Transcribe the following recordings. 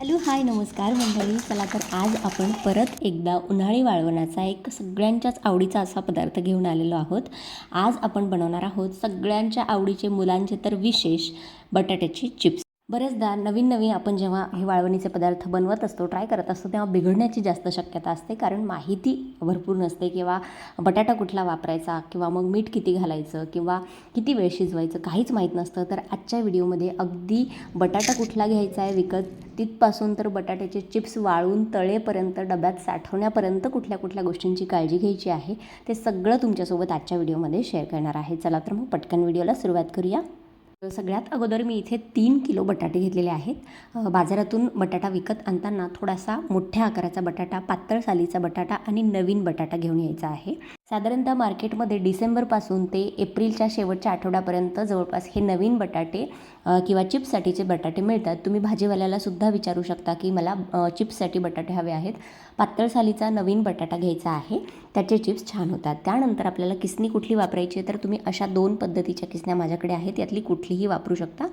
Hello hi नमस्कार मंडळी. चला तर आज आपण परत एकदा उन्हाळी वाळवणाचा एक सगळ्यांच्याच आवडीचा असा पदार्थ घेऊन आलेलो आहोत. आज आपण बनवणार आहोत सगळ्यांच्या आवडीचे मुलांचे तर विशेष बटाट्याची चिप्स. बरेचदा नवीन नवीन आपण जेव्हा हे वाळवणीचे पदार्थ बनवत असतो ट्राय करत असतो तेव्हा बिघडण्याची जास्त शक्यता असते. कारण माहिती भरपूर नसते किंवा बटाटा कुठला वापरायचा किंवा मग मीठ किती घालायचं किंवा किती वेळ शिजवायचं काहीच माहीत नसतं. तर आजच्या व्हिडिओमध्ये अगदी बटाटा कुठला घ्यायचा आहे विकत तिथपासून तर बटाट्याचे चिप्स वाळून तळेपर्यंत डब्यात साठवण्यापर्यंत कुठल्या कुठल्या गोष्टींची काळजी घ्यायची आहे ते सगळं तुमच्यासोबत आजच्या व्हिडिओमध्ये शेअर करणार आहे. चला तर मग पटकन व्हिडिओला सुरुवात करूया. सगळ्यात अगोदर मी इथे तीन किलो बटाटे घेतलेले आहेत. बाजारातून बटाटा विकत आणताना थोडासा मोठ्या आकाराचा बटाटा पातळ सालीचा बटाटा आणि नवीन बटाटा घेऊन यायचा आहे. साधारणतः मार्केटमध्ये डिसेंबरपासून ते एप्रिलच्या शेवटच्या आठवड्यापर्यंत जवळपास हे नवीन बटाटे किंवा चिप्ससाठीचे बटाटे मिळतात. तुम्ही भाजीवाल्याला सुद्धा विचारू शकता की मला चिप्ससाठी बटाटे हवे आहेत. पातळ सालीचा नवीन बटाटा घ्यायचा आहे. त्याचे चिप्स छान होतात. त्यानंतर आपल्याला किसणी कुठली वापरायची आहे तर तुम्ही अशा दोन पद्धतीच्या किसण्या माझ्याकडे आहेत. यातली कुठलीही वापरू शकता.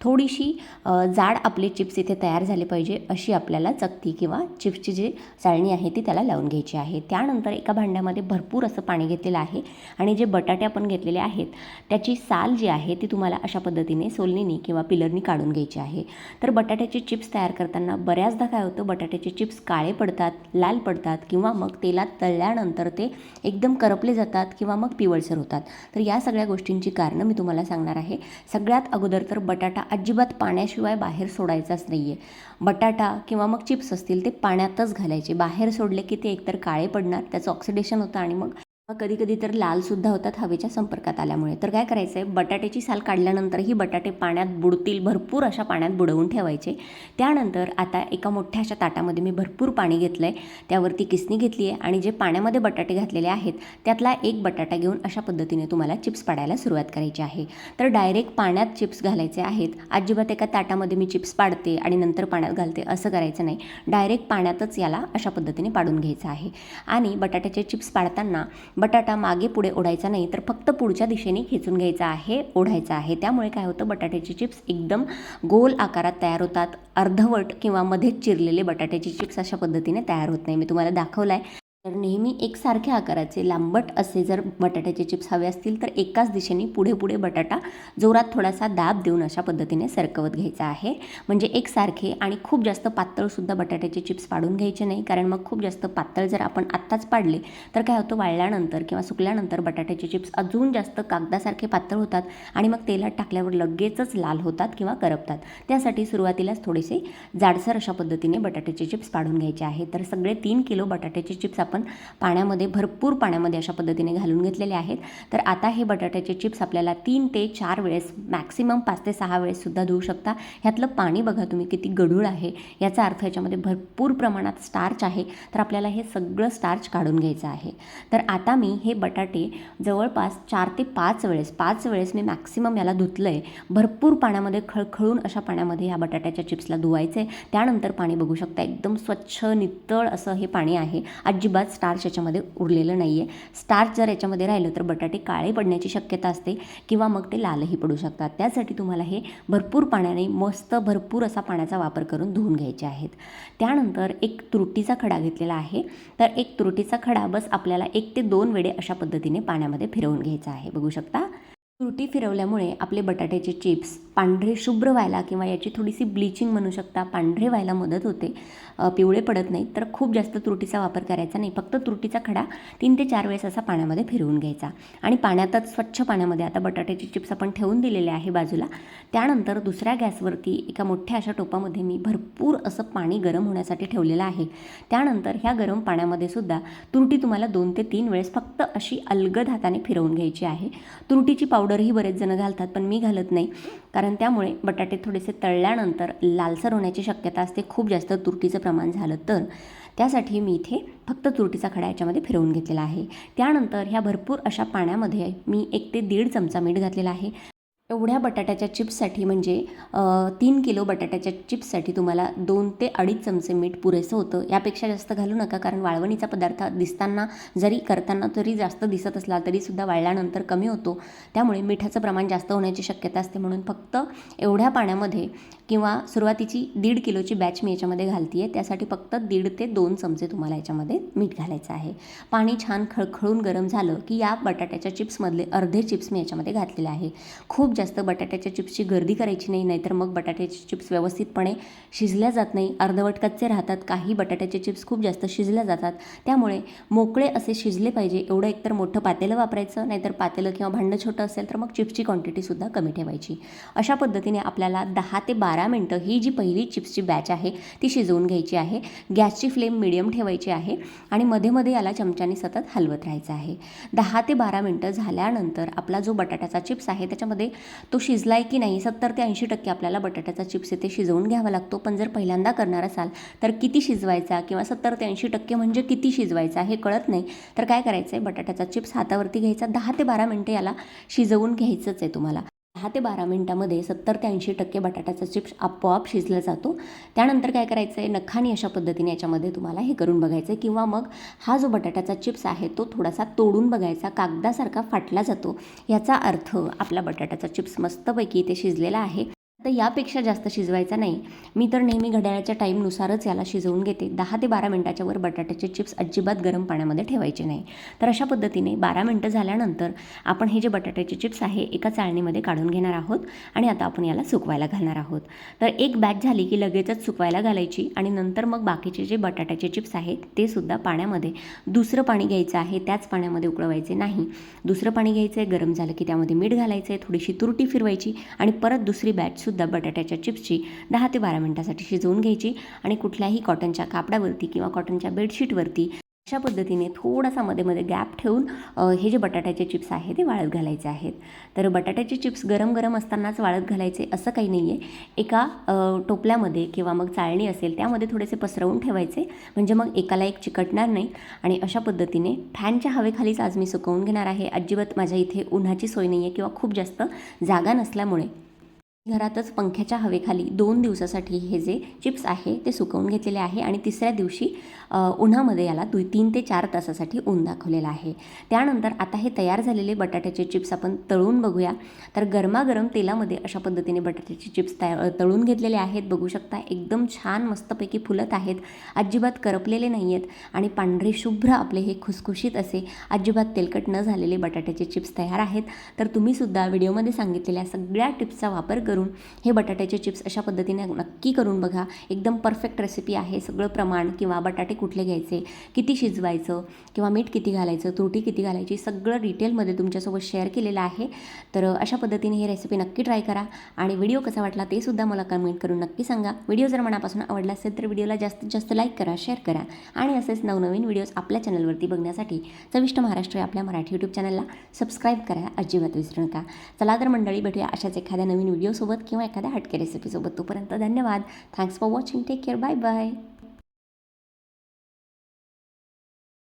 थोडीशी जाड आपले चिप्स इथे तयार झाले पाहिजे अशी आपल्याला चकती किंवा चिप्सची जी चाळणी आहे ती त्याला लावून घ्यायची आहे. त्यानंतर एका भांड्यामध्ये भरपूर असं पाणी घेतलेलं आहे आणि जे बटाटे आपण घेतलेले आहेत त्याची साल जी आहे ती तुम्हाला अशा पद्धतीने सोलनीनी किंवा पिलरनी काढून घ्यायची आहे. तर बटाट्याचे चिप्स तयार करताना बऱ्याचदा काय होतं बटाट्याचे चिप्स काळे पडतात लाल पडतात किंवा मग तेलात तळल्यानंतर ते एकदम करपले जातात किंवा मग पिवळसर होतात. तर या सगळ्या गोष्टींची कारणं मी तुम्हाला सांगणार आहे. सगळ्यात अगोदर तर बटाटा अजिबात पाण्याशिवाय बाहेर सोडायचाच नाही आहे बटाटा किंवा मग चिप्स असतील ते पाण्यातच घालायचे. बाहेर सोडले की ते एकतर काळे पडणार त्याचं ऑक्सिडेशन होतं आणि मग कधी कधी तर लालसुद्धा होतात हवेच्या संपर्कात आल्यामुळे. तर काय करायचं आहे बटाट्याची साल काढल्यानंतरही बटाटे पाण्यात बुडतील भरपूर अशा पाण्यात बुडवून ठेवायचे. त्यानंतर आता एका मोठ्या अशा ताटामध्ये मी भरपूर पाणी घेतलं आहे त्यावरती किसणी घेतली आहे आणि जे पाण्यामध्ये बटाटे घातलेले आहेत त्यातला एक बटाटा घेऊन अशा पद्धतीने तुम्हाला चिप्स पाडायला सुरुवात करायची आहे. तर डायरेक्ट पाण्यात चिप्स घालायचे आहेत. अजिबात एका ताटामध्ये मी चिप्स पाडते आणि नंतर पाण्यात घालते असं करायचं नाही. डायरेक्ट पाण्यातच याला अशा पद्धतीने पाडून घ्यायचं आहे. आणि बटाट्याचे चिप्स पाडताना बटाटा मागे पुढे ओढायचा नाही तर फक्त पुढच्या दिशेने खेचून घ्यायचा आहे ओढायचा आहे. त्यामुळे काय होतं? बटाट्याचे चिप्स एकदम गोल आकारात तयार होतात. अर्धवट किंवा मध्येच चिरलेले बटाट्याचे चिप्स अशा पद्धतीने तयार होत नाही. मी तुम्हाला दाखवलं आहे तर नेहमी एकसारख्या आकाराचे लांबट असे जर बटाट्याचे चिप्स हवे असतील तर एकाच दिशेने पुढे पुढे बटाटा जोरात थोडासा दाब देऊन अशा पद्धतीने सरकवत घ्यायचा आहे. म्हणजे एकसारखे आणि खूप जास्त पातळसुद्धा बटाट्याचे चिप्स पाडून घ्यायचे नाही कारण मग खूप जास्त पातळ जर आपण आत्ताच पाडले तर काय होतं? वाळल्यानंतर किंवा सुकल्यानंतर बटाट्याचे चिप्स अजून जास्त कागदासारखे पातळ होतात आणि मग तेलात टाकल्यावर लगेचच लाल होतात किंवा करपतात. त्यासाठी सुरुवातीलाच थोडेसे जाडसर अशा पद्धतीने बटाट्याचे चिप्स पाडून घ्यायचे आहे. तर सगळे तीन किलो बटाट्याचे चिप्स आपण पाण्यामध्ये भरपूर पाण्यामध्ये अशा पद्धतीने घालून घेतलेले आहेत. तर आता हे बटाट्याचे चिप्स आपल्याला तीन ते चार वेळेस मॅक्सिमम पाच ते सहा वेळेससुद्धा धुवू शकता. ह्यातलं पाणी बघा तुम्ही किती गढूळ आहे. याचा अर्थ याच्यामध्ये भरपूर प्रमाणात स्टार्च आहे. तर आपल्याला हे सगळं स्टार्च काढून घ्यायचं आहे. तर आता मी हे बटाटे जवळपास चार ते पाच वेळेस पाच वेळेस मी मॅक्सिमम याला धुतलं आहे भरपूर पाण्यामध्ये खळखळून अशा पाण्यामध्ये ह्या बटाट्याच्या चिप्सला धुवायचं आहे त्यानंतर पाणी बघू शकता एकदम स्वच्छ नितळ असं हे पाणी आहे. अजिबात स्टार्च याच्यामध्ये उरलेलं नाही आहे स्टार्च जर याच्यामध्ये राहिलं तर बटाटे काळे पडण्याची शक्यता असते किंवा मग ते लालही पडू शकतात. त्यासाठी तुम्हाला हे भरपूर पाण्याने मस्त भरपूर असा पाण्याचा वापर करून धुवून घ्यायचे आहेत. त्यानंतर एक तुरटीचा खडा घेतलेला आहे. तर एक तुरटीचा खडा बस आपल्याला एक ते दोन वेळे अशा पद्धतीने पाण्यामध्ये फिरवून घ्यायचा आहे. बघू शकता? तुरटी फिरवल्यामुळे आपले बटाट्याचे चिप्स पांढरे शुभ्र व्हायला किंवा याची थोडीशी ब्लिचिंग म्हणू शकता पांढरे व्हायला मदत होते. पिवळे पडत नाहीत तर खूप जास्त तुरटीचा वापर करायचा नाही. फक्त तुरटीचा खडा तीन ते चार वेळेस असा पाण्यामध्ये फिरवून घ्यायचा. आणि पाण्यातच स्वच्छ पाण्यामध्ये आता बटाट्याचे चिप्स आपण ठेवून दिलेले आहे बाजूला. त्यानंतर दुसऱ्या गॅसवरती एका मोठ्या अशा टोपामध्ये मी भरपूर असं पाणी गरम होण्यासाठी ठेवलेलं आहे. त्यानंतर ह्या गरम पाण्यामध्ये सुद्धा तुरटी तुम्हाला दोन ते तीन वेळेस फक्त अशी अलगद हाताने फिरवून घ्यायची आहे. तुरटीची पावडरही बरेच जण घालतात पण मी घालत नाही. कारण त्यामुळे बटाटे थोडेसे तळल्यानंतर लालसर होण्याची शक्यता असते. खूप जास्त तुरटीचं प्रमाण झालं तर. त्यासाठी मी इथे फक्त तुरटीचा खडा याच्यामध्ये फिरवून घेतलेला आहे. त्यानंतर ह्या भरपूर अशा पाण्यामध्ये मी एक ते दीड चमचा मीठ घातलेला आहे. एवढ्या बटाट्याच्या चिप्ससाठी म्हणजे तीन किलो बटाट्याच्या चिप्ससाठी तुम्हाला दोन ते अडीच चमचे मीठ पुरेसं होतं. यापेक्षा जास्त घालू नका कारण वाळवणीचा पदार्थ दिसताना जरी करताना तरी जास्त दिसत असला तरीसुद्धा वाळल्यानंतर कमी होतो. त्यामुळे मिठाचं प्रमाण जास्त होण्याची शक्यता असते. म्हणून फक्त एवढ्या पाण्यामध्ये किंवा सुरुवातीची दीड किलोची बॅच मी याच्यामध्ये घालते आहे त्यासाठी फक्त दीड ते दोन चमचे तुम्हाला याच्यामध्ये मीठ घालायचं आहे. पाणी छान खळखळून गरम झालं की या बटाट्याच्या चिप्समधले अर्धे चिप्स मी याच्यामध्ये घातलेले आहे. खूप जास्त बटाट्याच्या चिप्सची गर्दी करायची नाही नाहीतर मग बटाट्याचे चिप्स व्यवस्थितपणे शिजल्या जात नाही. अर्धवट कच्चे राहतात काही बटाट्याचे चिप्स खूप जास्त शिजल्या जातात. त्यामुळे मोकळे असे शिजले पाहिजे एवढं एकतर मोठं पातेलं वापरायचं नाहीतर पातेलं किंवा भांडं छोटं असेल तर मग चिप्सची क्वांटिटीसुद्धा कमी ठेवायची. अशा पद्धतीने आपल्याला दहा ते बारा मिनटं ही जी पहिली चिप्सची बॅच आहे ती शिजवून घ्यायची आहे. गॅसची फ्लेम मिडियम ठेवायची आहे आणि मध्ये मध्ये याला चमच्याने सतत हलवत राहायचं आहे. दहा ते बारा मिनटं झाल्यानंतर आपला जो बटाट्याचा चिप्स आहे त्याच्यामध्ये तो शिजला आहे की नाही? सत्तर ते ऐंशी टक्के आपल्याला बटाट्याचा चिप्स इथे शिजवून घ्यावा लागतो. पण जर पहिल्यांदा करणार असाल तर किती शिजवायचा किंवा सत्तर ते ऐंशी टक्के म्हणजे किती शिजवायचा हे कळत नाही. तर काय करायचं आहे बटाट्याचा चिप्स हातावरती घ्यायचा. दहा ते बारा मिनटं याला शिजवून घ्यायचंच आहे तुम्हाला. दहा ते बारा मिनटामध्ये सत्तर ते ऐंशी टक्के बटाट्याचा चिप्स आपोआप शिजला जातो. त्यानंतर काय करायचं आहे नखानी अशा पद्धतीने याच्यामध्ये तुम्हाला हे करून बघायचं आहे किंवा मग हा जो बटाट्याचा चिप्स आहे तो थोडासा तोडून बघायचा. कागदासारखा फाटला जातो. याचा अर्थ आपला बटाट्याचा चिप्स मस्तपैकी इथे शिजलेला आहे. तर यापेक्षा जास्त शिजवायचा नाही. मी तर नेहमी घड्याळाच्या टाईमनुसारच याला शिजवून घेते. दहा ते बारा मिनटाच्या वर बटाट्याचे चिप्स अजिबात गरम पाण्यामध्ये ठेवायचे नाही. तर अशा पद्धतीने बारा मिनटं झाल्यानंतर आपण हे जे बटाट्याचे चिप्स आहे एका चाळणीमध्ये काढून घेणार आहोत आणि आता आपण याला सुकवायला घालणार आहोत. तर एक बॅच झाली की लगेचच सुकवायला घालायची आणि नंतर मग बाकीचे जे बटाट्याचे चिप्स आहेत ते सुद्धा पाण्यामध्ये. दुसरं पाणी घ्यायचं आहे त्याच पाण्यामध्ये उकळवायचे नाही. दुसरं पाणी घ्यायचं आहे गरम झालं की त्यामध्ये मीठ घालायचं आहे थोडीशी तुरटी फिरवायची आणि परत दुसरी बॅच सुद्धा बटाट्याच्या चिप्सची दहा ते बारा मिनटासाठी शिजवून घ्यायची आणि कुठल्याही कॉटनच्या कापडावरती किंवा कॉटनच्या बेडशीटवरती अशा पद्धतीने थोडासा मध्ये मध्ये गॅप ठेवून हे जे बटाट्याचे चिप्स आहे ते वाळत घालायचे आहेत. तर बटाट्याचे चिप्स गरम गरम असतानाच वाळत घालायचे असं काही नाही आहे एका टोपल्यामध्ये किंवा मग चाळणी असेल त्यामध्ये थोडेसे पसरवून ठेवायचे. म्हणजे मग एकाला एक चिकटणार नाही आणि अशा पद्धतीने फॅनच्या हवेखालीच आज मी सुकवून घेणार आहे. अजिबात माझ्या इथे उन्हाची सोय नाही आहे किंवा खूप जास्त जागा नसल्यामुळे. घरातच पंख्याच्या हवेखाली दोन दिवसासाठी हे जे चिप्स आहे ते सुकवून घेतलेले आहे आणि तिसऱ्या दिवशी उन्हामध्ये याला दु तीन ते चार तासासाठी ऊन दाखवलेलं आहे. त्यानंतर आता हे तयार झालेले बटाट्याचे चिप्स आपण तळून बघूया. तर गरमागरम तेलामध्ये अशा पद्धतीने बटाट्याचे चिप्स तया तळून घेतलेले आहेत. बघू शकता एकदम छान मस्तपैकी फुलत आहेत. अजिबात करपलेले नाही आहेत आणि पांढरे शुभ्र आपले हे खुसखुशीत असे अजिबात तेलकट न झालेले बटाट्याचे चिप्स तयार आहेत. तर तुम्हीसुद्धा व्हिडिओमध्ये सांगितलेल्या सगळ्या टिप्सचा वापर करून हे बटाट्याचे चिप्स अशा पद्धतीने नक्की करून बघा. एकदम परफेक्ट रेसिपी आहे. सगळं प्रमाण किंवा बटाटे कुठले घ्यायचे किती शिजवायचं किंवा मीठ किती घालायचं त्रुटी किती घालायची सगळं डिटेलमध्ये तुमच्यासोबत शेअर केलेलं आहे. तर अशा पद्धतीने ही रेसिपी नक्की ट्राय करा आणि व्हिडिओ कसा वाटला ते सुद्धा मला कमेंट करून नक्की सांगा. व्हिडिओ जर मनापासून आवडला असेल तर व्हिडिओला जास्तीत जास्त लाईक करा शेअर करा आणि असेच नवनवीन व्हिडिओज आपल्या चॅनलवरती बघण्यासाठी चविष्ट महाराष्ट्र आपल्या मराठी यूट्यूब चॅनलला सबस्क्राईब करा. अजिबात विसरू नका. चला तर मंडळी भेटूया अशाच एखाद्या नवीन व्हिडिओसोबत किंवा एखाद्या हटके रेसिपीसोबत तोपर्यंत धन्यवाद. Thanks for watching take care bye bye